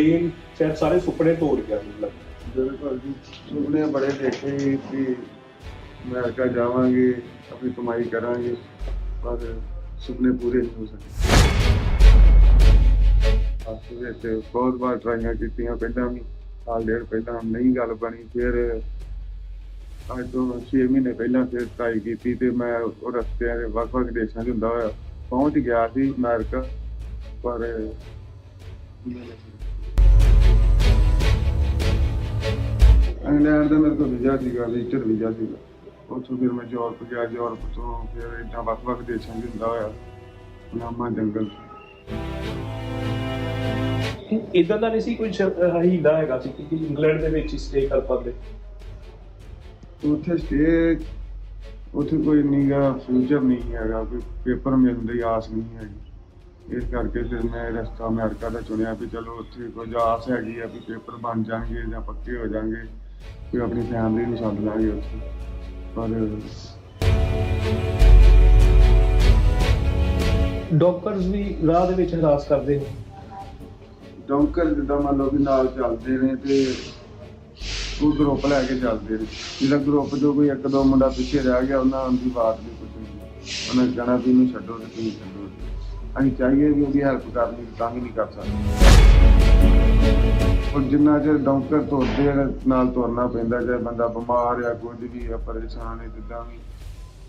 Plain ਸ਼ਾਇਦ ਸਾਰੇ ਸੁਪਨੇ ਤੋੜ ਗਿਆ ਮਤਲਬ। ਬਿਲਕੁਲ ਜੀ। ਸੁਪਨੇ ਬੜੇ ਦੇਖੇ ਸੀ ਕਿ ਅਮਰੀਕਾ ਜਾਵਾਂਗੇ, ਆਪਣੀ ਕਮਾਈ ਕਰਾਂਗੇ, ਪਰ ਸੁਪਨੇ ਪੂਰੇ ਨਹੀਂ ਹੋ ਸਕੇ। ਆਪਸ ਵਿੱਚ ਬਹੁਤ ਵਾਰ ਟਰਾਈਆਂ ਕੀਤੀਆਂ, ਪਹਿਲਾਂ ਵੀ ਸਾਲ ਡੇਢ ਪਹਿਲਾਂ ਨਹੀਂ ਗੱਲ ਬਣੀ, ਫਿਰ ਅੱਜ ਤੋਂ 6 ਮਹੀਨੇ ਪਹਿਲਾਂ ਫਿਰ ਟਰਾਈ ਕੀਤੀ ਤੇ ਮੈਂ ਉਹ ਰਸਤਿਆਂ ਦੇ ਵੱਖ-ਵੱਖ ਦੇਸ਼ਾਂ 'ਚ ਹੁੰਦਾ ਹੋਇਆ, ਪਹੁੰਚ ਗਿਆ ਸੀ ਅਮਰੀਕਾ, ਪਰ ਇੰਗਲੈਂਡ ਦਾ ਮੇਰੇ ਕੋਲ ਵੀਜ਼ਾ ਸੀਗਾ ਵਿਜ਼ਟਰ ਵੀਜ਼ਾ ਸੀਗਾ। ਉੱਥੋਂ ਫਿਰ ਮੈਂ ਯੂਰਪ ਗਿਆ ਯੂਰਪ ਤੋਂ ਫਿਰ ਏਦਾਂ ਵੱਖ-ਵੱਖ ਦੇਸ਼ਾਂ 'ਚ ਹੁੰਦਾ ਹੋਇਆ ਨਾਮਾ ਜੰਗਲ। ਇਦਾਂ ਦਾ ਨਹੀਂ ਸੀ ਕੋਈ ਹੀਲਾ ਹੈਗਾ ਸੀ ਕਿ ਇੰਗਲੈਂਡ ਦੇ ਵਿੱਚ ਸਟੇ ਕਰ ਪਾਉਂਦੇ। ਉੱਥੇ ਸਟੇ ਉੱਥੇ ਕੋਈ ਨੀਗਾ ਫਿਊਚਰ ਨਹੀਂ ਹੈਗਾ ਕੋਈ ਪੇਪਰ ਮਿਲਣ ਦੀ ਆਸ ਨਹੀਂ ਹੈਗੀ। ਇਸ ਕਰਕੇ ਫਿਰ ਮੈਂ ਰਸਤਾ ਅਮਰੀਕਾ ਦਾ ਚੁਣਿਆ ਵੀ ਚਲੋ ਉੱਥੇ ਕੁਝ ਆਸ ਹੈਗੀ ਆ ਵੀ ਪੇਪਰ ਬਣ ਜਾਣਗੇ ਜਾਂ ਪੱਕੇ ਹੋ ਜਾਣਗੇ। ਵੀ ਆਪਣੀ ਫੈਮਿਲੀ ਨੂੰ ਸੱਦ ਲਾਂਗੇ ਉੱਥੇ। ਪਰ ਡਾਕਟਰਸ ਵੀ ਰਾਹ ਦੇ ਵਿੱਚ ਹਰਾਸ ਕਰਦੇ ਨੇ। ਡੌਂਕਰ ਜਿੱਦਾਂ ਮੰਨ ਲਓ ਵੀ ਨਾਲ ਚੱਲਦੇ ਨੇ ਤੇ ਉਹ ਗਰੁੱਪ ਲੈ ਕੇ ਚੱਲਦੇ ਨੇ। ਜਿਹੜਾ ਗਰੁੱਪ ਜੋ ਕੋਈ ਇੱਕ ਦੋ ਮੁੰਡਾ ਪਿੱਛੇ ਰਹਿ ਗਿਆ ਉਹਨਾਂ ਦੀ ਬਾਤ ਨਹੀਂ ਪੁੱਛਣੀ। ਉਹਨਾਂ ਕਹਿਣਾ ਵੀ ਇਹਨੂੰ ਛੱਡੋ ਤੇ ਤੁਸੀਂ ਛੱਡੋ। ਅਸੀਂ ਚਾਹੀਏ ਵੀ ਉਹਦੀ ਹੈਲਪ ਕਰਨੀ ਤਾਂ ਵੀ ਨਹੀਂ ਕਰ ਸਕਦੇ। ਔਰ ਜਿੰਨਾ ਚਿਰ ਡੌਂਕਰ ਤੁਰਦੇ ਨਾਲ ਤੁਰਨਾ ਪੈਂਦਾ ਜੇ ਬੰਦਾ ਬਿਮਾਰ ਆ, ਕੁਝ ਵੀ ਆ, ਪਰੇਸ਼ਾਨ ਹੈ ਜਿੱਦਾਂ ਵੀ,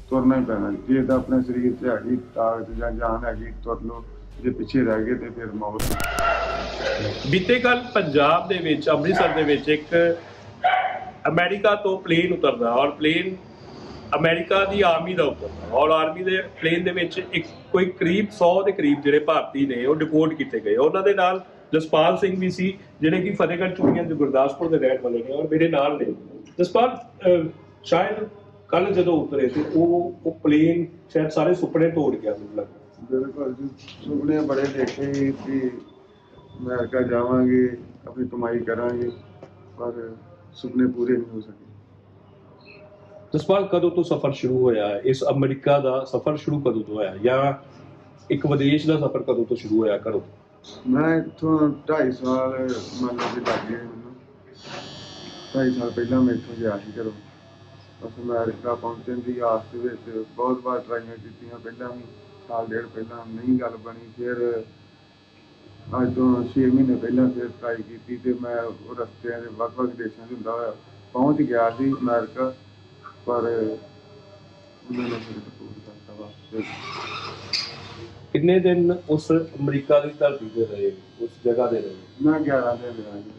ਤੁਰਨਾ ਹੀ ਪੈਣਾ। ਜੇ ਤਾਂ ਆਪਣੇ ਸਰੀਰ 'ਚ ਹੈਗੀ ਤਾਕਤ ਜਾਂ ਜਾਨ ਹੈਗੀ, ਤੁਰ ਲਓ। ਜੇ ਪਿੱਛੇ ਰਹਿ ਗਏ ਤੇ ਫਿਰ ਮੌਤ। ਬੀਤੇ ਕੱਲ ਪੰਜਾਬ ਦੇ ਵਿੱਚ, ਅੰਮ੍ਰਿਤਸਰ ਦੇ ਵਿੱਚ ਇੱਕ ਅਮਰੀਕਾ ਤੋਂ ਪਲੇਨ ਉਤਰਦਾ ਔਰ ਪਲੇਨ ਅਮਰੀਕਾ ਦੀ ਆਰਮੀ ਦਾ ਉਤਰਦਾ ਔਰ ਆਰਮੀ ਦੇ ਪਲੇਨ ਦੇ ਵਿੱਚ ਇੱਕ, ਕੋਈ ਕਰੀਬ 100 ਦੇ ਕਰੀਬ ਜਿਹੜੇ ਭਾਰਤੀ ਨੇ, ਉਹ ਡਿਪੋਰਟ ਕੀਤੇ ਗਏ। ਉਹਨਾਂ ਦੇ ਨਾਲ ਜਸਪਾਲ ਸਿੰਘ ਵੀ ਸੀ, ਜਿਹੜੇ ਕਿ ਫਤਿਹਗੜ੍ਹ ਚੂੜੀਆਂ ਦੇ ਗੁਰਦਾਸਪੁਰ ਦੇ ਰਹਿਣ ਵਾਲੇ ਨੇ ਔਰ ਮੇਰੇ ਨਾਲ ਨੇ। ਜਸਪਾਲ ਸ਼ਾਇਦ ਕੱਲ ਜਦੋਂ ਉਤਰੇ ਤੇ ਉਹ ਉਹ ਪਲੇਨ ਸ਼ਾਇਦ ਸਾਰੇ ਸੁਪਨੇ ਤੋੜ ਗਿਆ ਮਤਲਬ ਬਿਲਕੁਲ ਜੀ, ਸੁਪਨੇ ਬੜੇ ਦੇਖੇ ਸੀ ਕਿ ਅਮਰੀਕਾ ਜਾਵਾਂਗੇ, ਆਪਣੀ ਕਮਾਈ ਕਰਾਂਗੇ, ਪਰ ਸੁਪਨੇ ਪੂਰੇ ਨਹੀਂ ਹੋ ਸਕੇ। ਜਸਪਾਲ, ਕਦੋਂ ਤੋਂ ਸਫ਼ਰ ਸ਼ੁਰੂ ਹੋਇਆ? ਇਸ ਅਮਰੀਕਾ ਦਾ ਸਫ਼ਰ ਸ਼ੁਰੂ ਕਦੋਂ ਤੋਂ ਹੋਇਆ? ਜਾਂ ਇੱਕ ਵਿਦੇਸ਼ ਦਾ ਸਫ਼ਰ ਕਦੋਂ ਤੋਂ ਸ਼ੁਰੂ ਹੋਇਆ? ਕਰੋ। ਮੈਂ ਇੱਥੋਂ 2.5 ਸਾਲ, ਮੰਨ ਲਓ ਕਿ ਲੱਗ ਗਏ ਮੈਨੂੰ। 2.5 ਸਾਲ ਪਹਿਲਾਂ ਮੈਂ ਇੱਥੋਂ ਗਿਆ ਸੀ ਘਰੋਂ। ਬਸ ਅਮਰੀਕਾ ਪਹੁੰਚਣ ਦੀ ਆਸ ਦੇ ਵਿੱਚ ਬਹੁਤ ਵਾਰ ਟਰਾਈਆਂ ਕੀਤੀਆਂ ਪਹਿਲਾਂ ਵੀ। ਸਾਲ ਡੇਢ ਪਹਿਲਾਂ ਨਹੀਂ ਗੱਲ ਬਣੀ, ਫਿਰ ਅੱਜ ਤੋਂ 6 ਮਹੀਨੇ ਪਹਿਲਾਂ ਫਿਰ ਟਰਾਈ ਕੀਤੀ ਤੇ ਮੈਂ ਉਹ ਰਸਤਿਆਂ ਦੇ ਵੱਖ-ਵੱਖ ਦੇਸ਼ਾਂ 'ਚ ਹੁੰਦਾ ਹੋਇਆ ਪਹੁੰਚ ਗਿਆ ਸੀ ਅਮਰੀਕਾ। ਪਰ ਉਹਨਾਂ ਨੇ ਫਿਰ ਰਿਪੋਰਟ ਕਰਤਾ ਵਾ ਫਿਰ ਕਿੰਨੇ ਦਿਨ ਉਸ ਅਮਰੀਕਾ ਦੀ ਧਰਤੀ ਤੇ ਰਹੇ? ਉਸ ਜਗ੍ਹਾ ਦੇ ਰਹੇ? ਮੈਂ 11 ਦਿਨ ਰਿਹਾ ਜੀ।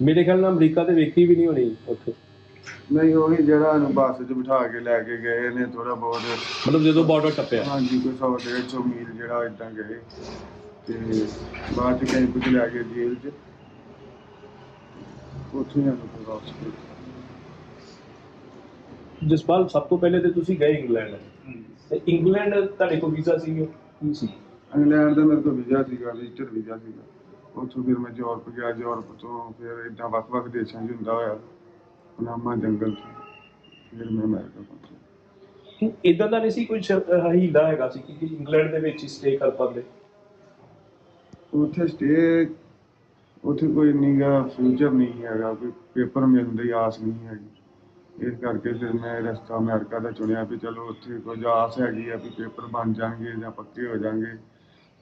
ਮੇਰੇ ਖਿਆਲ ਨਾਲ ਅਮਰੀਕਾ ਤੇ ਵੇਖੀ ਵੀ ਨਹੀਂ ਹੋਣੀ ਉੱਥੇ। ਨਹੀਂ ਉਹੀ ਜਿਹੜਾ ਇਹਨੂੰ ਬੱਸ 'ਚ ਬਿਠਾ ਕੇ ਲੈ ਕੇ ਗਏ ਨੇ ਥੋੜਾ ਬਹੁਤ ਮਤਲਬ ਜਦੋਂ ਬਾਰਡਰ ਟੱਪਿਆ। ਹਾਂਜੀ ਕੋਈ 100 150 ਮੀਲ ਜਿਹੜਾ ਇਦਾਂ ਗਏ ਤੇ ਬਾਅਦ 'ਚ ਕੈਂਪ 'ਚ ਲੈ ਕੇ ਜੇਲ੍ਹ 'ਚ। ਉੱਥੇ ਹੀ ਸਾਨੂੰ ਫਿਰ ਵਾਪਸ ਭੇਜਿਆ। ਜਸਪਾਲ ਸਭ ਤੋਂ ਪਹਿਲੇ ਤੇ ਤੁਸੀਂ ਗਏ ਇੰਗਲੈਂਡ। ਤੇ ਇੰਗਲੈਂਡ ਤੁਹਾਡੇ ਕੋਲ ਵੀਜ਼ਾ ਸੀ ਕੀ ਸੀ। ਇੰਗਲੈਂਡ ਦਾ ਮੇਰੇ ਕੋਲ ਵੀਜ਼ਾ ਸੀਗਾ ਵਿਜ਼ਟਰ ਵੀਜ਼ਾ ਸੀਗਾ। ਉੱਥੋਂ ਫਿਰ ਮੈਂ ਯੂਰਪ ਗਿਆ ਯੂਰਪ ਤੋਂ ਫਿਰ ਇਦਾਂ ਵੱਖ-ਵੱਖ ਦੇਸ਼ਾਂ 'ਚ ਹੁੰਦਾ ਹੋਇਆ। ਨਾਮਾ ਜੰਗਲ 'ਚ ਫਿਰ ਮੈਂ ਅਮਰੀਕਾ ਪਹੁੰਚਿਆ। ਇਦਾਂ ਦਾ ਨਹੀਂ ਸੀ ਕੋਈ ਹੀਲਾ ਹੈਗਾ ਸੀ ਕਿ ਇੰਗਲੈਂਡ ਦੇ ਵਿੱਚ ਸਟੇ ਕਰ ਪਾਉਂਦੇ? ਉੱਥੇ ਸਟੇ ਉੱਥੇ ਕੋਈ ਨੀਗਾ ਫਿਊਚਰ ਨਹੀਂ ਹੈਗਾ ਕੋਈ ਪੇਪਰ ਮਿਲਣ ਦੀ ਆਸ ਨਹੀਂ ਹੈਗੀ। ਇਸ ਕਰਕੇ ਫਿਰ ਮੈਂ ਰਸਤਾ ਅਮਰੀਕਾ ਦਾ ਚੁਣਿਆ ਵੀ ਚਲੋ ਉੱਥੇ ਕੁਝ ਆਸ ਹੈਗੀ ਆ ਵੀ ਪੇਪਰ ਬਣ ਜਾਣਗੇ ਜਾਂ ਪੱਕੇ ਹੋ ਜਾਣਗੇ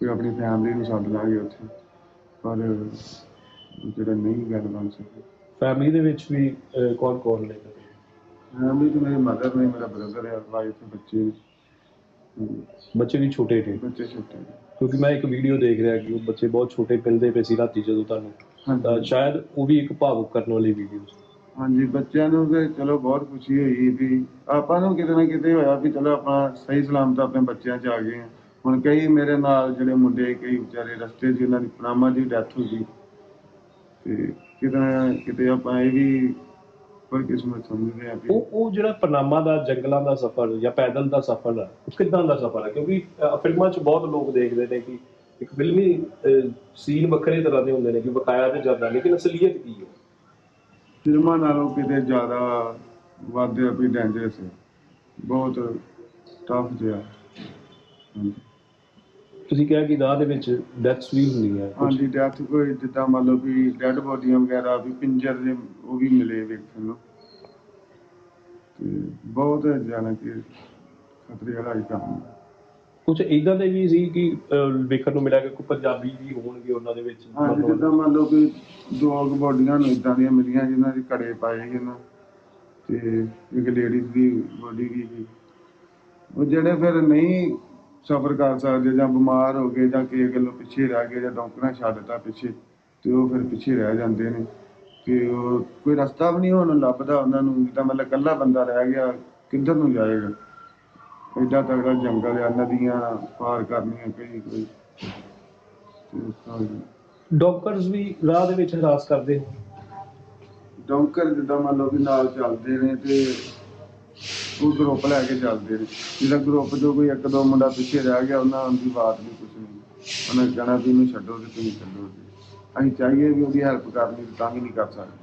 ਕੋਈ ਆਪਣੀ ਫੈਮਿਲੀ ਨੂੰ ਸੱਦ ਲਾਂਗੇ ਉੱਥੇ। ਪਰ ਜਿਹੜਾ ਨਹੀਂ ਗੱਲ ਬਣ ਸਕੀ। ਫੈਮਿਲੀ ਦੇ ਵਿੱਚ ਵੀ ਕੌਣ ਕੌਣ ਨੇ? ਫੈਮਿਲੀ ਚ ਮੇਰੀ ਮਦਰ ਨੇ ਮੇਰਾ ਬ੍ਰਦਰ ਹੈ ਵਾਈਫ ਤੇ ਬੱਚੇ ਬੱਚੇ ਵੀ ਛੋਟੇ ਨੇ? ਬੱਚੇ ਛੋਟੇ ਨੇ। ਕਿਉਂਕਿ ਮੈਂ ਇੱਕ ਵੀਡੀਓ ਦੇਖ ਰਿਹਾ ਕਿ ਉਹ ਬੱਚੇ ਬਹੁਤ ਛੋਟੇ ਮਿਲਦੇ ਪਏ ਸੀ ਰਾਤੀ ਜਦੋਂ ਤੁਹਾਨੂੰ। ਤਾਂ ਸ਼ਾਇਦ ਉਹ ਵੀ ਇੱਕ ਭਾਵੁਕ ਕਰਨ ਵਾਲੀ ਵੀਡੀਓ ਸੀ। ਹਾਂਜੀ ਬੱਚਿਆਂ ਨੂੰ ਤੇ ਚਲੋ ਬਹੁਤ ਖੁਸ਼ੀ ਹੋਈ ਵੀ ਆਪਾਂ ਨੂੰ ਕਿਤੇ ਨਾ ਕਿਤੇ ਹੋਇਆ ਵੀ ਚਲੋ ਆਪਾਂ ਸਹੀ ਸਲਾਮਤ ਆਪਣੇ ਬੱਚਿਆਂ 'ਚ ਆ ਗਏ ਹਾਂ। ਹੁਣ ਕਈ ਮੇਰੇ ਨਾਲ ਜਿਹੜੇ ਮੁੰਡੇ ਕਈ ਵਿਚਾਰੇ ਰਸਤੇ 'ਚ ਉਹਨਾਂ ਦੀ ਪਨਾਮਾ ਦੀ ਡੈਥ ਹੋ ਗਈ। ਤੇ ਕਿਤੇ ਨਾ ਕਿਤੇ ਆਪਾਂ ਇਹ ਵੀ ਕੋਈ ਕਿਸਮਤ ਸਮਝਦੇ ਆ ਵੀ ਉਹ ਉਹ ਜਿਹੜਾ ਪਨਾਮਾ ਦਾ ਜੰਗਲਾਂ ਦਾ ਸਫ਼ਰ ਜਾਂ ਪੈਦਲ ਦਾ ਸਫ਼ਰ ਹੈ ਉਹ ਕਿੱਦਾਂ ਦਾ ਸਫ਼ਰ ਹੈ ਕਿਉਂਕਿ ਅਹ, ਫਿਲਮਾਂ 'ਚ ਬਹੁਤ ਲੋਕ ਦੇਖਦੇ ਨੇ ਕਿ ਇੱਕ ਫਿਲਮੀ ਸੀਨ ਵੱਖਰੇ ਤਰ੍ਹਾਂ ਦੇ ਹੁੰਦੇ ਨੇ ਕਿ ਬਕਾਇਆ ਤੇ ਜਾਂਦਾ ਲੇਕਿਨ ਅਸਲੀਅਤ ਕੀ ਹੈ? ਫਿਲਮਾਂ ਨਾਲੋਂ ਕਿਤੇ ਜ਼ਿਆਦਾ ਵੱਧ ਵੀ ਡੇਂਜਰਸ ਹੈ ਬਹੁਤ ਟਫ ਜਿਹਾ ਹਾਂਜੀ ਤੁਸੀਂ ਕਿਹਾ ਕਿ ਰਾਹ ਦੇ ਵਿੱਚ ਡੈਥਸ ਵੀ ਹੁੰਦੀਆਂ ਕੁਛ। ਹਾਂਜੀ ਡੈਥ ਕੋਈ ਜਿੱਦਾਂ ਮੰਨ ਲਓ ਵੀ ਡੈੱਡ ਬੋਡੀਆਂ ਵਗੈਰਾ ਵੀ ਪਿੰਜਰ ਦੇ ਉਹ ਵੀ ਮਿਲੇ ਵੇਖਣ ਨੂੰ ਤੇ ਬਹੁਤ ਜ਼ਿਆਦਾ ਕਿ ਖਤਰੇ ਵਾਲਾ ਹੀ ਕੰਮ ਹੈ। ਕੁਝ ਇਦਾਂ ਦੇ ਵੀ ਸੀ ਕਿ ਅਹ, ਵੇਖਣ ਨੂੰ ਮਿਲਿਆ ਕਿ ਕੋਈ ਪੰਜਾਬੀ ਵੀ ਹੋਣਗੇ ਉਹਨਾਂ ਦੇ ਵਿੱਚ? ਹਾਂਜੀ ਮਤਲਬ- ਜਿੱਦਾਂ ਮੰਨ ਲਓ ਕਿ ਦੋ ਕੁ ਬੋਡੀਆਂ ਨੂੰ ਇਦਾਂ ਦੀਆਂ ਮਿਲੀਆਂ ਜਿਨ੍ਹਾਂ ਦੇ ਕੜੇ ਪਾਏ ਗਏ ਨਾ ਤੇ ਇੱਕ ਲੇਡੀਜ਼ ਦੀ ਬੋਡੀ ਵੀ ਸੀ। ਉਹ ਜਿਹੜੇ ਫਿਰ ਨਹੀਂ ਸਫਰ ਕਰ ਸਕਦੇ ਜਾਂ ਬਿਮਾਰ ਹੋ ਗਏ ਜਾਂ ਕਿਸੇ ਗੱਲੋਂ ਪਿੱਛੇ ਰਹਿ ਗਏ ਜਾਂ ਡਾਕਟਰਾਂ ਛੱਡਤਾ ਪਿੱਛੇ ਤੇ ਉਹ ਫਿਰ ਪਿੱਛੇ ਰਹਿ ਜਾਂਦੇ ਨੇ। ਤੇ ਉਹ ਕੋਈ ਰਸਤਾ ਵੀ ਨਹੀਂ ਹੁਣ ਲੱਭਦਾ ਉਹਨਾਂ ਨੂੰ ਜਿੱਦਾਂ ਮਤਲਬ ਇਕੱਲਾ ਬੰਦਾ ਰਹਿ ਗਿਆ ਕਿੱਧਰ ਨੂੰ ਜਾਏਗਾ? ਐਡਾ ਤਗੜਾ ਜੰਗਲ ਆ ਨਦੀਆਂ ਪਾਰ ਕਰਨੀਆਂ ਕਈ ਕੋਈ। ਡਾਕਟਰਸ ਵੀ ਰਾਹ ਦੇ ਵਿੱਚ ਹਰਾਸ ਕਰਦੇ ਹੋ? ਡੌਂਕਰ ਜਿੱਦਾਂ ਮੰਨ ਲਓ ਵੀ ਨਾਲ ਚੱਲਦੇ ਨੇ ਤੇ ਉਹ ਗਰੁੱਪ ਲੈ ਕੇ ਚੱਲਦੇ ਨੇ। ਜਿਹਦਾ ਗਰੁੱਪ ਜੋ ਕੋਈ ਇੱਕ ਦੋ ਮੁੰਡਾ ਪਿੱਛੇ ਰਹਿ ਗਿਆ ਉਹਨਾਂ ਦੀ ਬਾਤ ਨਹੀਂ ਕੁਛ ਨਹੀਂ ਉਹਨਾਂ ਕਹਿਣਾ ਵੀ ਇਹਨੂੰ ਛੱਡੋ ਤੇ ਤੁਸੀਂ ਛੱਡੋ ਅਸੀਂ ਚਾਹੀਏ ਵੀ ਉਹਦੀ ਹੈਲਪ ਕਰਨੀ ਤੇ ਵੀ ਨਹੀਂ ਕਰ ਸਕਦੇ।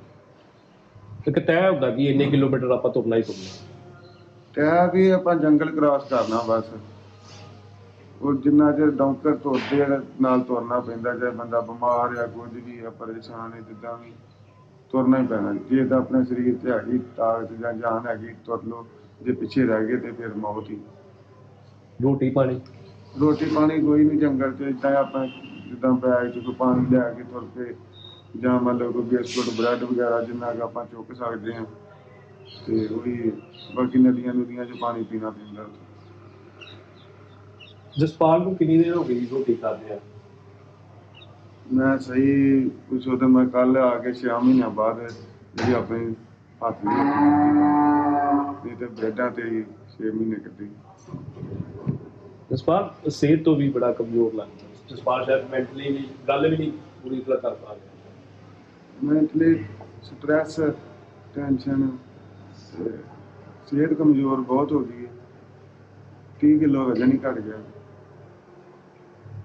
ਇੱਕ ਤੈਅ ਹੁੰਦਾ ਕਿ ਇੰਨੇ ਕਿਲੋਮੀਟਰ ਆਪਾਂ ਤੁਰਨਾ ਹੀ ਤੁਰਨਾ। ਤੇ ਇਹ ਵੀ ਆਪਾਂ ਜੰਗਲ ਕ੍ਰਾਸ ਕਰਨਾ ਬਸ। ਉਹ ਜਿੰਨਾ ਚਿਰ ਡੌਂਕਰ ਤੁਰਦੇ ਆ ਨਾਲ ਤੁਰਨਾ ਪੈਂਦਾ ਜੇ ਬੰਦਾ ਬਿਮਾਰ ਆ ਕੁਝ ਵੀ ਆ ਪਰੇਸ਼ਾਨ ਹੈ ਜਿੱਦਾਂ ਵੀ ਤੁਰਨਾ ਹੀ ਪੈਣਾ। ਜੇ ਤਾਂ ਆਪਣੇ ਸਰੀਰ ਤੇ ਹੈਗੀ ਤਾਕਤ ਜਾਂ ਜਾਨ ਹੈਗੀ ਤੁਰ ਲਓ ਜੇ ਪਿੱਛੇ ਰਹਿ ਗਏ ਤੇ ਫਿਰ ਮੌਤ ਹੀ। ਰੋਟੀ ਪਾਣੀ? ਰੋਟੀ ਪਾਣੀ ਕੋਈ ਨਹੀਂ ਜੰਗਲ 'ਚ ਇਦਾਂ ਆਪਾਂ ਜਿੱਦਾਂ ਬੈਗ 'ਚ ਕੋਈ ਪਾਣੀ ਲੈ ਕੇ ਤੁਰ ਪਏ ਜਾਂ ਮੰਨ ਲਓ ਕੋਈ ਬਿਸਕੁਟ ਬ੍ਰੈਡ ਵਗੈਰਾ ਜਿੰਨਾ ਕੁ ਆਪਾਂ ਚੁੱਕ ਸਕਦੇ ਹਾਂ। ਤੇ ਉਹੀ ਬਾਕੀ ਨਦੀਆਂ ਨਦੀਆਂ 'ਚ ਪਾਣੀ ਪੀਣਾ ਪੈਂਦਾ। ਜਸਪਾਲ ਨੂੰ ਕਿੰਨੀ ਦੇਰ ਹੋ ਗਈ ਰੋਟੀ ਖਾਦੇ ਆ? ਮੈਂ ਸਹੀ ਕੁਛ ਉਹਦੇ ਮੈਂ ਕੱਲ ਆ ਕੇ 6 ਮਹੀਨਿਆਂ ਬਾਅਦ ਜਿਹੜੀ ਆਪਣੇ ਹੱਥ ਦੀ। ਨਹੀਂ ਤੇ ਬ੍ਰੈਡਾਂ ਤੇ 6 ਮਹੀਨੇ ਕੱਢੇ। ਜਸਪਾਲ ਸਿਹਤ ਤੋਂ ਵੀ ਬੜਾ ਕਮਜ਼ੋਰ ਲੱਗਦਾ। ਜਸਪਾਲ ਸ਼ਾਇਦ ਮੈਂਟਲੀ ਵੀ ਗੱਲ ਵੀ ਨਹੀਂ ਪੂਰੀ ਤਰ੍ਹਾਂ ਕਰ ਪਾ ਰਿਹਾ। ਮੈਂਟਲੀ ਸਟ੍ਰੈਸ ਟੈਨਸ਼ਨ ਸਿਹਤ ਕਮਜ਼ੋਰ ਬਹੁਤ ਹੋ ਗਈ ਹੈ। 30 ਕਿਲੋ ਵਜ਼ਨ ਹੀ ਘਟ ਗਿਆ।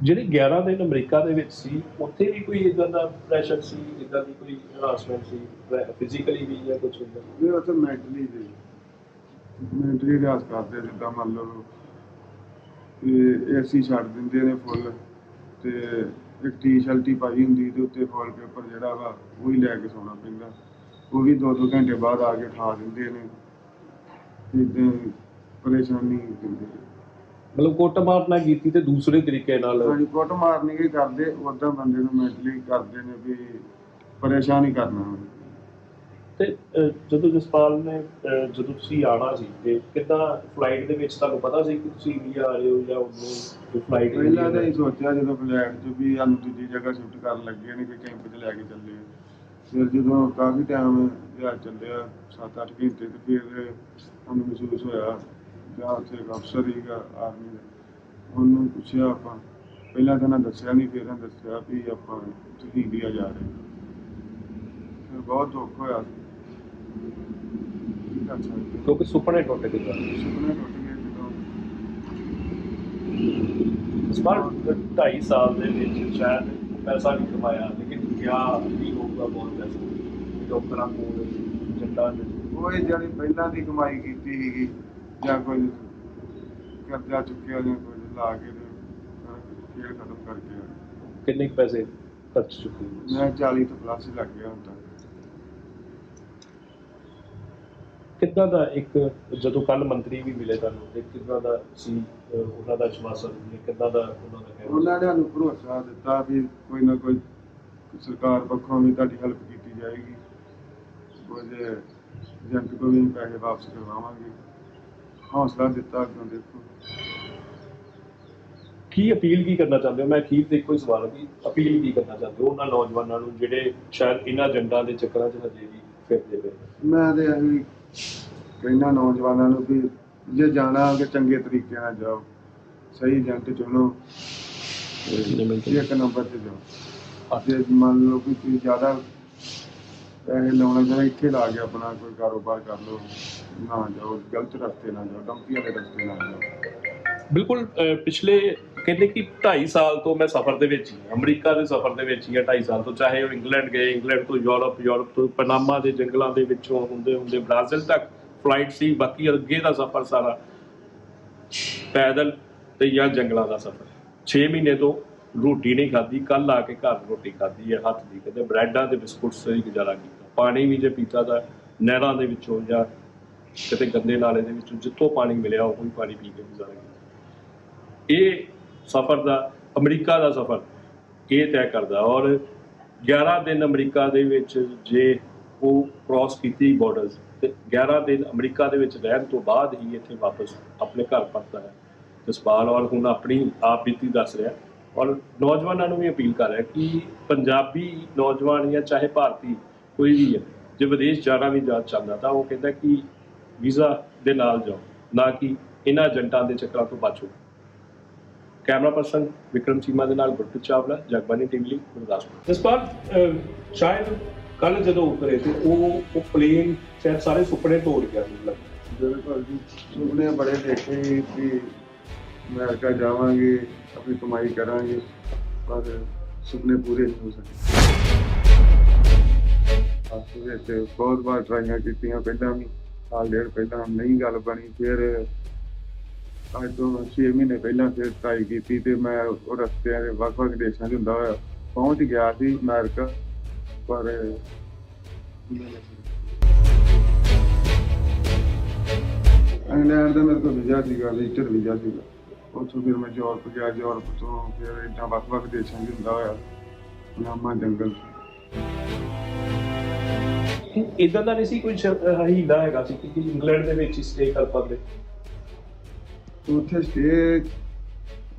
ਜਿਹੜੇ 11 ਦਿਨ ਅਮਰੀਕਾ ਦੇ ਵਿੱਚ ਸੀ ਉੱਥੇ ਵੀ ਕੋਈ ਇਦਾਂ ਦਾ ਪ੍ਰੈਸ਼ਰ ਸੀ ਇਦਾਂ ਦੀ ਕੋਈ ਹਰਾਸਮੈਂਟ ਸੀ ਫਿਜ਼ੀਕਲੀ ਵੀ ਜਾਂ ਕੁਝ ਇਦਾਂ ਇਹ ਉੱਥੇ ਮੈਂਟਲੀ ਦੇ ਮੈਂਟਲੀ ਰਿਆਜ਼ ਕਰਦੇ ਜਿੱਦਾਂ ਮੰਨ ਲਓ ਕਿ ਏਸੀ ਛੱਡ ਦਿੰਦੇ ਨੇ ਫੁੱਲ ਤੇ ਇੱਕ ਟੀ-ਸ਼ਰਟ ਹੀ ਪਾਈ ਹੁੰਦੀ ਤੇ ਉੱਤੇ ਫੁੱਲ ਪੇਪਰ ਜਿਹੜਾ ਵਾ ਉਹ ਹੀ ਲੈ ਕੇ ਸੌਣਾ ਪੈਂਦਾ। ਉਹ ਵੀ ਦੋ ਦੋ ਘੰਟੇ ਬਾਅਦ ਆ ਕੇ ਖਾ ਦਿੰਦੇ ਨੇ ਇਦਾਂ ਪਰੇਸ਼ਾਨੀ ਦਿੰਦੇ। ਮਤਲਬ ਕੁੱਟਮਾਰ ਨਾ ਕੀਤੀ ਤੇ ਦੂਸਰੇ ਤਰੀਕੇ ਨਾਲ ਹਾਂਜੀ ਕੁੱਟ ਮਾਰਨੀ ਹੀ ਕਰਦੇ ਉਦਾਂ ਬੰਦੇ ਨੂੰ ਮੈਂਟਲੀ ਕਰਦੇ ਨੇ ਵੀ ਪਰੇਸ਼ਾਨ ਕਰਨਾ ਤੇ ਅਹ, ਜਦੋਂ ਜਸਪਾਲ ਨੇ ਅਹ, ਜਦੋਂ ਤੁਸੀਂ ਆਣਾ ਸੀ ਤੇ ਕਿੱਦਾਂ ਫਲਾਈਟ ਦੇ ਵਿੱਚ ਤੁਹਾਨੂੰ ਪਤਾ ਸੀ ਕਿ ਤੁਸੀਂ ਇੰਡੀਆ ਆ ਰਹੇ ਹੋ ਜਾਂ ਉਦੋਂ ਫਲਾਈਟ ਪਹਿਲਾਂ ਤਾਂ ਸੋਚਿਆ ਜਦੋਂ ਫਲੈਟ 'ਚ ਵੀ ਸਾਨੂੰ ਦੂਜੀ ਜਗ੍ਹਾ ਸ਼ਿਫਟ ਕਰਨ ਲੱਗੇ ਨੇ ਕਿ ਕੈਂਪ 'ਚ ਲੈ ਕੇ ਚੱਲੇ ਆ। ਫਿਰ ਜਦੋਂ ਕਾਫੀ ਟਾਈਮ ਜਾਂ ਚੱਲਿਆ 7-8 ਘੰਟੇ ਤੇ ਫਿਰ ਸਾਨੂੰ ਮਹਿਸੂਸ ਹੋਇਆ ਜਾਂ ਉੱਥੇ ਇੱਕ ਅਫਸਰ ਸੀਗਾ ਆਰਮੀ ਦਾ ਉਹਨੂੰ ਪੁੱਛਿਆ ਆਪਾਂ ਪਹਿਲਾਂ ਤਾਂ ਨਾ ਦੱਸਿਆ ਨਹੀਂ ਫਿਰ ਇਹਨਾਂ ਦੱਸਿਆ ਵੀ ਆਪਾਂ ਤੁਸੀਂ ਇੰਡੀਆ ਜਾ ਰਹੇ। ਫਿਰ ਬਹੁਤ ਦੁੱਖ ਹੋਇਆ ਕਿਉਂਕਿ ਸੁਪਨੇ ਟੁੱਟ ਗਏ। ਸੁਪਨੇ ਟੁੱਟ ਗਏ ਜਦੋਂ ਜਸਪਾਲ 2.5 ਸਾਲ ਦੇ ਵਿੱਚ ਸ਼ਾਇਦ ਪੈਸਾ ਨਹੀਂ ਕਮਾਇਆ ਲੇਕਿਨ ਕਿਆ ਵੀ ਹੋਊਗਾ ਬਹੁਤ ਪੈਸਾ ਡਾਕਟਰਾਂ ਕੋਲ ਜੱਟਾਂ ਦੇ ਇਹ ਜਿਹੜੀ ਪਹਿਲਾਂ ਦੀ ਕਮਾਈ ਕੀਤੀ ਸੀਗੀ ਜਾਂ ਕੋਈ ਕਰਜ਼ਾ ਚੁੱਕਿਆ ਜਾਂ ਕੁਝ ਲਾ ਕੇ ਖੇਡ ਖਤਮ ਕਰਕੇ। ਕਿੰਨੇ ਪੈਸੇ ਖਰਚ ਚੁੱਕੇ? ਮੈਂ 40 ਤੋਂ ਪਲੱਸ ਲੱਗ ਗਿਆ ਤੱਕ ਕਿੱਦਾਂ ਦਾ ਇੱਕ ਜਦੋਂ ਕੱਲ ਮੰਤਰੀ ਵੀ ਮਿਲੇ ਤੁਹਾਨੂੰ ਤੇ ਕਿੱਦਾਂ ਦਾ ਸੀ ਉਹਨਾਂ ਦਾ ਸ਼ਵਾਸਨ ਕਿੱਦਾਂ ਦਾ ਉਹਨਾਂ ਦਾ ਉਹਨਾਂ ਨੇ ਸਾਨੂੰ ਭਰੋਸਾ ਦਿੱਤਾ ਵੀ ਕੋਈ ਨਾ ਕੋਈ ਸਰਕਾਰ ਪੱਖੋਂ ਵੀ ਤੁਹਾਡੀ ਹੈਲਪ ਕੀਤੀ ਜਾਏਗੀ। ਕੁਝ ਏਜੰਟ ਕੋਲ ਵੀ ਪੈਸੇ ਵਾਪਸ ਕਰਵਾਵਾਂਗੇ। ਹੌਸਲਾ ਦਿੱਤਾ ਅੱਗੋਂ ਦੇਖੋ। ਕੀ ਅਪੀਲ ਕੀ ਕਰਨਾ ਚਾਹੁੰਦੇ ਹੋ? ਮੈਂ ਅਖੀਰ ਤੇ ਇੱਕੋ ਹੀ ਸਵਾਲ ਹੈ ਕਿ ਅਪੀਲ ਕੀ ਕਰਨਾ ਚਾਹੁੰਦੇ ਹੋ ਉਹਨਾਂ ਨੌਜਵਾਨਾਂ ਨੂੰ ਜਿਹੜੇ ਸ਼ਾਇਦ ਇਹਨਾਂ ਏਜੰਡਾਂ ਦੇ ਚੱਕਰਾਂ 'ਚ ਹਜੇ ਵੀ ਫਿਰਦੇ ਪਏ? ਮੈਂ ਤੇ ਇਹੀ ਕਹਿੰਦਾ ਨੌਜਵਾਨਾਂ ਨੂੰ ਵੀ ਜੇ ਜਾਣਾ ਕਿ ਚੰਗੇ ਤਰੀਕੇ ਨਾਲ ਜਾਓ। ਸਹੀ ਏਜੰਟ ਚੁਣੋ। ਇੱਕ ਨੰਬਰ ਤੇ ਜਾਓ। ਜੇ ਮੰਨ ਲਓ ਕਿ ਤੁਸੀਂ ਜ਼ਿਆਦਾ ਪੈਸੇ ਲਾਉਣਾ ਚਾਹੁੰਦੇ ਇੱਥੇ ਲਾ ਕੇ ਆਪਣਾ ਕੋਈ ਕਾਰੋਬਾਰ ਕਰ ਲਓ ਨਾ ਜਾਓ ਗਲਤ ਰਸਤੇ ਨਾ ਜਾਓ ਡੰਪੀ ਵਾਲੇ ਰਸਤੇ ਨਾ ਜਾਓ ਬਿਲਕੁਲ ਅਹ, ਪਿਛਲੇ ਕਹਿੰਦੇ ਕਿ 2.5 ਸਾਲ ਤੋਂ ਮੈਂ ਸਫ਼ਰ ਦੇ ਵਿੱਚ ਹੀ ਹਾਂ। ਅਮਰੀਕਾ ਦੇ ਸਫ਼ਰ ਦੇ ਵਿੱਚ ਹੀ ਆ 2.5 ਸਾਲ ਤੋਂ ਚਾਹੇ ਉਹ ਇੰਗਲੈਂਡ ਗਏ ਇੰਗਲੈਂਡ ਤੋਂ ਯੂਰਪ ਯੂਰਪ ਤੋਂ ਪਨਾਮਾ ਦੇ ਜੰਗਲਾਂ ਦੇ ਵਿੱਚੋਂ ਹੁੰਦੇ ਹੁੰਦੇ ਬ੍ਰਾਜ਼ੀਲ ਤੱਕ ਫਲਾਈਟ ਸੀ ਬਾਕੀ ਅੱਗੇ ਦਾ ਸਫ਼ਰ ਸਾਰਾ ਪੈਦਲ ਤੇ ਜਾਂ ਜੰਗਲਾਂ ਦਾ ਸਫ਼ਰ 6 ਮਹੀਨੇ ਤੋਂ ਰੋਟੀ ਨਹੀਂ ਖਾਧੀ ਕੱਲ ਆ ਕੇ ਘਰ ਰੋਟੀ ਖਾਧੀ ਹੈ, ਹੱਥ ਦੀ ਕਹਿੰਦੇ ਬ੍ਰੈਡਾਂ ਤੇ ਬਿਸਕੁਟਸ ਤੇ ਹੀ ਗੁਜ਼ਾਰਾ ਕੀਤਾ। ਪਾਣੀ ਵੀ ਜੇ ਪੀਤਾ ਤਾਂ ਨਹਿਰਾਂ ਦੇ ਵਿੱਚੋਂ ਜਾਂ ਕਿਤੇ ਗੰਦੇ ਨਾਲੇ ਦੇ ਵਿੱਚੋਂ ਜਿੱਥੋਂ ਪਾਣੀ ਮਿਲਿਆ, ਉਹ ਹੀ ਪਾਣੀ ਪੀ ਕੇ ਗੁਜ਼ਾਰਾ ਕੀਤਾ। ਇਹ ਸਫ਼ਰ ਦਾ, ਅਮਰੀਕਾ ਦਾ ਸਫ਼ਰ, ਇਹ ਤੈਅ ਕਰਦਾ। ਔਰ 11 ਦਿਨ ਅਮਰੀਕਾ ਦੇ ਵਿੱਚ ਜੇ ਉਹ ਕ੍ਰਾਸ ਕੀਤੀ ਬਾਰਡਰਸ ਤੇ 11 ਦਿਨ ਅਮਰੀਕਾ ਦੇ ਵਿੱਚ ਰਹਿਣ ਤੋਂ ਬਾਅਦ ਹੀ ਇੱਥੇ ਵਾਪਸ ਆਪਣੇ ਘਰ ਪਰਤਦਾ ਹੈ। ਜਸਪਾਲ ਔਰ ਹੁਣ ਆਪਣੀ ਆਪ ਬੀਤੀ ਦੱਸ ਰਿਹਾ ਔਰ ਨੌਜਵਾਨਾਂ ਨੂੰ ਵੀ ਅਪੀਲ ਕਰ ਰਿਹਾ ਕਿ ਪੰਜਾਬੀ ਨੌਜਵਾਨ ਜਾਂ ਚਾਹੇ ਭਾਰਤੀ ਕੋਈ ਵੀ ਹੈ ਜੇ ਵਿਦੇਸ਼ ਜਾਣਾ ਵੀ ਜਾ ਚਾਹੁੰਦਾ ਤਾਂ ਉਹ ਕਹਿੰਦਾ ਕਿ ਵੀਜ਼ਾ ਦੇ ਨਾਲ ਜਾਓ ਨਾ ਕਿ ਇਹਨਾਂ ਏਜੰਟਾਂ ਦੇ ਚੱਕਰਾਂ ਤੋਂ ਬਚੋ ਕੈਮਰਾ ਪਰਸਨ ਵਿਕਰਮ ਚੀਮਾ ਦੇ ਨਾਲ ਗੁਰਪ੍ਰੀਤ ਚਾਵਲਾ ਜਗਬਾਨੀ ਟੀਵੀ ਲਈ ਗੁਰਦਾਸਪੁਰ। ਜਸਪਾਲ ਸ਼ਾਇਦ ਕੱਲ ਜਦੋਂ ਉਤਰੇ ਤੇ ਉਹ ਉਹ ਪਲੇਨ ਸ਼ਾਇਦ ਸਾਰੇ ਸੁਪਨੇ ਤੋੜ ਗਿਆ ਮਤਲਬ ਬਿਲਕੁਲ ਜੀ ਸੁਪਨੇ ਬੜੇ ਦੇਖੇ ਕਿ ਅਮਰੀਕਾ ਜਾਵਾਂਗੇ, ਆਪਣੀ ਕਮਾਈ ਕਰਾਂਗੇ, ਪਰ ਸੁਪਨੇ ਪੂਰੇ ਨਹੀਂ ਹੋ ਸਕੇ। ਆਪਸ ਵਿੱਚ ਬਹੁਤ ਵਾਰ ਟਰਾਈਆਂ ਕੀਤੀਆਂ, ਪਹਿਲਾਂ ਵੀ ਸਾਲ ਡੇਢ ਪਹਿਲਾਂ ਨਹੀਂ ਗੱਲ ਬਣੀ, ਫਿਰ ਅੱਜ ਤੋਂ 6 ਮਹੀਨੇ ਪਹਿਲਾਂ ਫਿਰ ਟਰਾਈ ਕੀਤੀ ਤੇ ਮੈਂ ਉਹ ਰਸਤਿਆਂ ਦੇ ਵੱਖ-ਵੱਖ ਦੇਸ਼ਾਂ 'ਚ ਹੁੰਦਾ ਹੋਇਆ ਪਹੁੰਚ ਗਿਆ ਸੀ ਅਮਰੀਕਾ, ਪਰ ਇੰਗਲੈਂਡ ਦਾ ਮੇਰੇ ਕੋਲ ਵੀਜ਼ਾ ਸੀਗਾ ਵਿਜ਼ਟਰ ਵੀਜ਼ਾ ਸੀਗਾ। ਉੱਥੋਂ ਫਿਰ ਮੈਂ ਯੂਰਪ ਗਿਆ ਯੂਰਪ ਤੋਂ ਫਿਰ ਏਦਾਂ ਵੱਖ-ਵੱਖ ਦੇਸ਼ਾਂ 'ਚ ਹੁੰਦਾ ਹੋਇਆ ਨਾਮਾ ਜੰਗਲ। ਇਦਾਂ ਦਾ ਨਹੀਂ ਸੀ ਕੋਈ ਹੀਲਾ ਹੈਗਾ ਸੀ ਕਿ ਇੰਗਲੈਂਡ ਦੇ ਵਿੱਚ ਸਟੇ ਕਰ ਪਾਉਂਦੇ? ਉੱਥੇ ਸਟੇ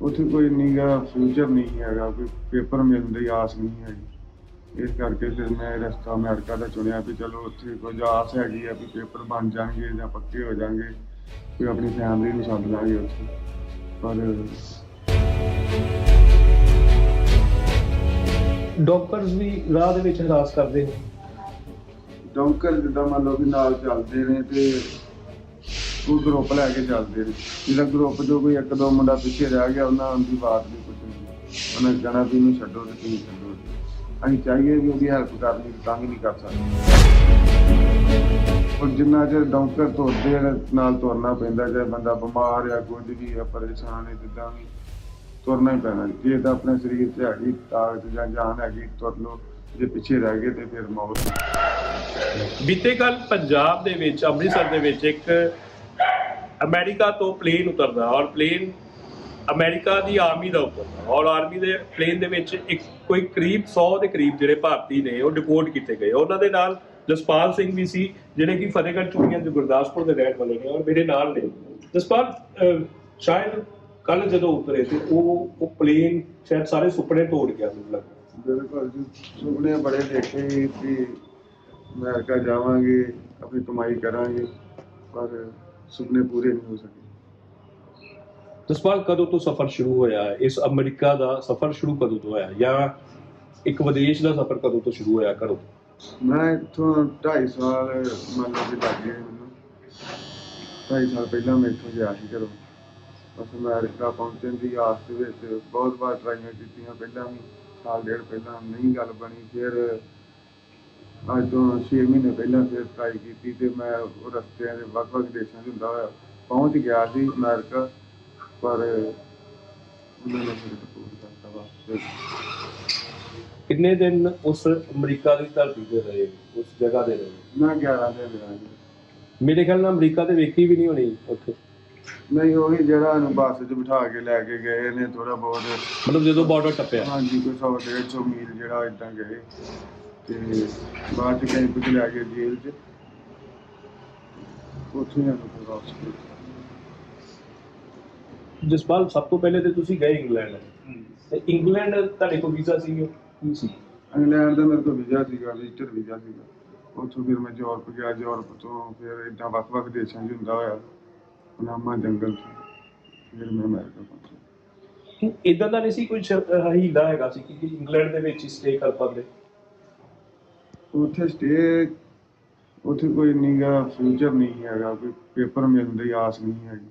ਉੱਥੇ ਕੋਈ ਨੀਗਾ ਫਿਊਚਰ ਨਹੀਂ ਹੈਗਾ ਕੋਈ ਪੇਪਰ ਮਿਲਣ ਦੀ ਆਸ ਨਹੀਂ ਹੈਗੀ। ਇਸ ਕਰਕੇ ਫਿਰ ਮੈਂ ਰਸਤਾ ਅਮਰੀਕਾ ਦਾ ਚੁਣਿਆ ਵੀ ਚਲੋ ਉੱਥੇ ਕੁਝ ਆਸ ਹੈਗੀ ਆ ਵੀ ਪੇਪਰ ਬਣ ਜਾਣਗੇ ਜਾਂ ਪੱਕੇ ਹੋ ਜਾਣਗੇ ਵੀ ਆਪਣੀ ਫੈਮਿਲੀ ਨੂੰ ਸੱਦ ਲਾਂਗੇ ਉੱਥੇ। ਪਰ ਡਾਕਟਰਸ ਵੀ ਰਾਹ ਦੇ ਵਿੱਚ ਹਰਾਸ ਕਰਦੇ ਨੇ। ਡੌਂਕਰ ਜਿੱਦਾਂ ਮੰਨ ਲਓ ਵੀ ਨਾਲ ਚੱਲਦੇ ਨੇ ਤੇ ਉਹ ਗਰੁੱਪ ਲੈ ਕੇ ਚੱਲਦੇ ਨੇ। ਜਿਹੜਾ ਗਰੁੱਪ ਜੋ ਕੋਈ ਇੱਕ ਦੋ ਮੁੰਡਾ ਪਿੱਛੇ ਰਹਿ ਗਿਆ ਉਹਨਾਂ ਦੀ ਬਾਤ ਨਹੀਂ ਪੁੱਛਣੀ ਉਹਨੇ ਕਹਿਣਾ ਵੀ ਇਹਨੂੰ ਛੱਡੋ ਤੇ ਤੁਸੀਂ ਛੱਡੋ। ਅਸੀਂ ਚਾਹੀਏ ਵੀ ਉਹਦੀ ਹੈਲਪ ਕਰਨੀ ਤਾਂ ਵੀ ਨਹੀਂ ਕਰ ਸਕਦੇ। ਔਰ ਜਿੰਨਾ ਚਿਰ ਡਾਕਟਰ ਤੁਰਦੇ ਨਾਲ ਤੁਰਨਾ ਪੈਂਦਾ ਜੇ ਬੰਦਾ ਬਿਮਾਰ ਆ ਕੁਝ ਵੀ ਆ, ਪਰੇਸ਼ਾਨ ਹੈ ਜਿੱਦਾਂ ਵੀ, ਤੁਰਨਾ ਹੀ ਪੈਣਾ। ਜੇ ਤਾਂ ਆਪਣੇ ਸਰੀਰ 'ਚ ਹੈਗੀ ਤਾਕਤ ਜਾਂ ਜਾਨ ਹੈਗੀ, ਤੁਰ ਲਓ। ਜੇ ਪਿੱਛੇ ਰਹਿ ਗਏ ਤੇ ਫਿਰ ਮੌਤ। ਬੀਤੇ ਕੱਲ ਪੰਜਾਬ ਦੇ ਵਿੱਚ, ਅੰਮ੍ਰਿਤਸਰ ਦੇ ਵਿੱਚ ਇੱਕ ਅਮਰੀਕਾ ਤੋਂ ਪਲੇਨ ਉਤਰਦਾ ਔਰ ਪਲੇਨ ਅਮਰੀਕਾ ਦੀ ਆਰਮੀ ਦਾ ਉਤਰਦਾ ਔਰ ਆਰਮੀ ਦੇ ਪਲੇਨ ਦੇ ਵਿੱਚ ਇੱਕ, ਕੋਈ ਕਰੀਬ 100 ਦੇ ਕਰੀਬ ਜਿਹੜੇ ਭਾਰਤੀ ਨੇ, ਉਹ ਡਿਪੋਰਟ ਕੀਤੇ ਗਏ। ਉਹਨਾਂ ਦੇ ਨਾਲ ਜਸਪਾਲ ਸਿੰਘ ਵੀ ਸੀ ਜਿਹੜੇ ਕਿ ਫਤਿਹਗੜ੍ਹ ਚੂੜੀਆਂ ਦੇ ਗੁਰਦਾਸਪੁਰ ਦੇ ਰਹਿਣ ਵਾਲੇ ਨੇ ਔਰ ਮੇਰੇ ਨਾਲ ਨੇ। ਜਸਪਾਲ ਸ਼ਾਇਦ ਕੱਲ ਜਦੋਂ ਉਤਰੇ ਤੇ ਉਹ ਉਹ ਪਲੇਨ ਸ਼ਾਇਦ ਸਾਰੇ ਸੁਪਨੇ ਤੋੜ ਗਿਆ ਮਤਲਬ ਬਿਲਕੁਲ ਜੀ ਸੁਪਨੇ ਬੜੇ ਦੇਖੇ ਸੀ ਕਿ ਅਮਰੀਕਾ ਜਾਵਾਂਗੇ ਆਪਣੀ ਕਮਾਈ ਕਰਾਂਗੇ ਪਰ ਸੁਪਨੇ ਪੂਰੇ ਨਹੀਂ ਹੋ ਸਕੇ। ਜਸਪਾਲ ਕਦੋਂ ਤੋਂ ਸਫ਼ਰ ਸ਼ੁਰੂ ਹੋਇਆ? ਇਸ ਅਮਰੀਕਾ ਦਾ ਸਫ਼ਰ ਸ਼ੁਰੂ ਕਦੋਂ ਤੋਂ ਹੋਇਆ? ਜਾਂ ਇੱਕ ਵਿਦੇਸ਼ ਦਾ ਸਫ਼ਰ ਕਦੋਂ ਤੋਂ ਸ਼ੁਰੂ ਹੋਇਆ ਘਰੋਂ? ਮੈਂ ਇੱਥੋਂ 2.5 ਸਾਲ ਮੰਨ ਲਓ ਕਿ ਲੱਗ ਗਏ ਮੈਨੂੰ। 2.5 ਸਾਲ ਪਹਿਲਾਂ ਮੈਂ ਇੱਥੋਂ ਗਿਆ ਸੀ ਘਰੋਂ। ਬਸ ਅਮਰੀਕਾ ਪਹੁੰਚਣ ਦੀ ਆਸ ਦੇ ਵਿੱਚ ਬਹੁਤ ਵਾਰ ਟਰਾਈਆਂ ਕੀਤੀਆਂ ਪਹਿਲਾਂ ਵੀ, ਸਾਲ ਡੇਢ ਪਹਿਲਾਂ ਨਹੀਂ ਗੱਲ ਬਣੀ, ਫਿਰ ਅੱਜ ਤੋਂ 6 ਮਹੀਨੇ ਪਹਿਲਾਂ ਫਿਰ ਟਰਾਈ ਕੀਤੀ ਤੇ ਮੈਂ ਉਹ ਰਸਤਿਆਂ ਦੇ ਵੱਖ-ਵੱਖ ਦੇਸ਼ਾਂ 'ਚ ਹੁੰਦਾ ਹੋਇਆ ਪਹੁੰਚ ਗਿਆ ਸੀ ਅਮਰੀਕਾ, ਪਰ ਉਹਨਾਂ ਨੇ ਫਿਰ ਰਿਪੋਰਟ ਕਰਤਾ ਵਾ ਕਿੰਨੇ ਦਿਨ ਉਸ ਅਮਰੀਕਾ ਦੀ ਧਰਤੀ ਤੇ ਰਹੇ? ਉਸ ਜਗ੍ਹਾ ਦੇ ਰਹੇ? ਮੈਂ 11 ਦਿਨ ਰਿਹਾ ਜੀ। ਮੇਰੇ ਖਿਆਲ ਨਾਲ ਅਮਰੀਕਾ ਤੇ ਵੇਖੀ ਵੀ ਨਹੀਂ ਹੋਣੀ ਉੱਥੇ। ਨਹੀਂ ਉਹੀ ਜਿਹੜਾ ਨੂੰ ਬੱਸ 'ਚ ਬਿਠਾ ਕੇ ਲੈ ਕੇ ਗਏ ਨੇ ਥੋੜਾ ਬਹੁਤ ਮਤਲਬ ਜਦੋਂ ਬਾਰਡਰ ਟੱਪਿਆ। ਹਾਂਜੀ ਕੋਈ 100 150 ਮੀਲ ਜਿਹੜਾ ਇਦਾਂ ਗਏ ਤੇ ਬਾਅਦ ਚ ਕੈਂਪ 'ਚ ਲੈ ਗਏ ਜੇਲ੍ਹ 'ਚ। ਉੱਥੇ ਨਾ ਕੋਈ ਵਾਪਸ ਕੀਤਾ। ਜਸਪਾਲ ਸਭ ਤੋਂ ਪਹਿਲੇ ਤੇ ਤੁਸੀਂ ਗਏ ਇੰਗਲੈਂਡ? ਤੇ ਇੰਗਲੈਂਡ ਤੁਹਾਡੇ ਕੋਲ ਵੀਜ਼ਾ ਸੀ? ਉਹ ਕੀ ਸੀ। ਇੰਗਲੈਂਡ ਦਾ ਮੇਰੇ ਕੋਲ ਵੀਜ਼ਾ ਸੀਗਾ ਵਿਜ਼ਟਰ ਵੀਜ਼ਾ ਸੀਗਾ। ਉੱਥੋਂ ਫਿਰ ਮੈਂ ਯੂਰਪ ਗਿਆ ਯੂਰਪ ਤੋਂ ਫਿਰ ਇਦਾਂ ਵੱਖ-ਵੱਖ ਦੇਸ਼ਾਂ 'ਚ ਹੁੰਦਾ ਹੋਇਆ। ਨਾਮਾ ਜੰਗਲ 'ਚ ਫਿਰ ਮੈਂ ਅਮਰੀਕਾ ਪਹੁੰਚਿਆ। ਇਦਾਂ ਦਾ ਨਹੀਂ ਸੀ ਕੋਈ ਹੀਲਾ ਹੈਗਾ ਸੀ ਕਿ ਇੰਗਲੈਂਡ ਦੇ ਵਿੱਚ ਹੀ ਸਟੇ ਕਰ ਪਾਉਂਦੇ? ਉੱਥੇ ਸਟੇ ਉੱਥੇ ਕੋਈ ਨੀਗਾ ਫਿਊਚਰ ਨਹੀਂ ਹੈਗਾ ਕੋਈ ਪੇਪਰ ਮਿਲਣ ਦੀ ਆਸ ਨਹੀਂ ਹੈਗੀ।